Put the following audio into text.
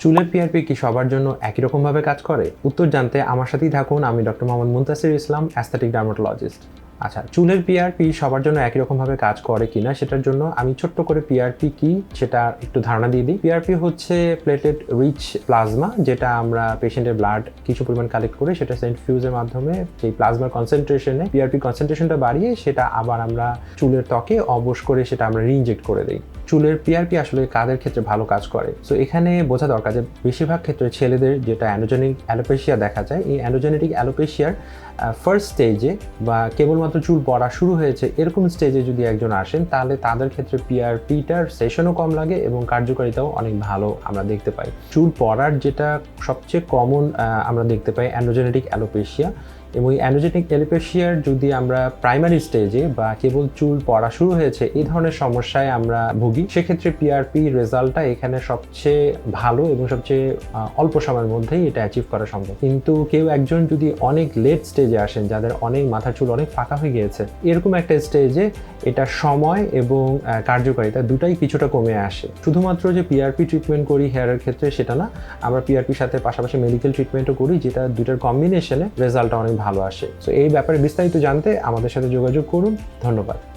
চুলের পিআরপি কি সবার জন্য একই রকমভাবে কাজ করে? উত্তর জানতে আমার সাথেই থাকুন, আমি doctor Mohammad Muntasir Islam aesthetic dermatologist আচ্ছা চুলের পিআরপি সবার জন্য একই রকমভাবে কাজ করে কিনা সেটার জন্য আমি ছোট্ট করে পিআরপি কি সেটা একটু ধারণা দিয়ে দিই। পিআরপি হচ্ছে প্লেটেড রিচ প্লাজমা যেটা আমরা পেশেন্টের ব্লাড কিছু পরিমাণ কালেক্ট করে সেটা সেন্ট্রিফিউজের মাধ্যমে সেই প্লাজমার কনসেন্ট্রেশনে পিআরপি কনসেন্ট্রেশনটা বাড়িয়ে সেটা আবার আমরা চুলের ত্বকে অবশ করে সেটা আমরা রিইনজেক্ট করে দিই। চুলের পিআরপি আসলে কাদের ক্ষেত্রে ভালো কাজ করে? সো এখানে বোঝা দরকার যে বেশিরভাগ ক্ষেত্রে ছেলেদের যেটা অ্যানোজেনিক অ্যালোপেশিয়া দেখা যায়, এই অ্যানোজেনেটিক অ্যালোপেশিয়ার ফার্স্ট স্টেজে বা কেবলমাত্র চুল পড়া শুরু হয়েছে এরকম স্টেজে যদি একজন আসেন, তাহলে তাদের ক্ষেত্রে পিআরপিটার সেশনও কম লাগে এবং কার্যকারিতাও অনেক ভালো আমরা দেখতে পাই। চুল পড়ার যেটা সবচেয়ে কমন আমরা দেখতে পাই অ্যান্ড্রোজেনেটিক অ্যালোপেশিয়া। এবং এই অ্যানোজেটিক এলিপেশিয়ার যদি আমরা প্রাইমারি স্টেজে বা কেবল চুল পড়া শুরু হয়েছে, এই ধরনের সমস্যায় আমরা ভুগি। সেক্ষেত্রে পিআরপি রেজাল্টটা এখানে সবচেয়ে ভালো এবং সবচেয়ে অল্প সময়ের মধ্যেই এটা অ্যাচিভ করা সম্ভব। কিন্তু কেউ একজন যদি অনেক লেট স্টেজে আসেন, যাদের অনেক মাথার চুল অনেক ফাঁকা হয়ে গিয়েছে, এরকম একটা স্টেজে এটা সময় এবং কার্যকারিতা দুটাই কিছুটা কমে আসে। শুধুমাত্র যে পিআরপি ট্রিটমেন্ট করি হেয়ারের ক্ষেত্রে সেটা না, আমরা পিআরপির সাথে পাশাপাশি মেডিকেল ট্রিটমেন্টও করি, যেটা দুটার কম্বিনেশনে রেজাল্টটা অনেক ভালো আসে। তো এই ব্যাপারে বিস্তারিত জানতে আমাদের সাথে যোগাযোগ করুন। ধন্যবাদ।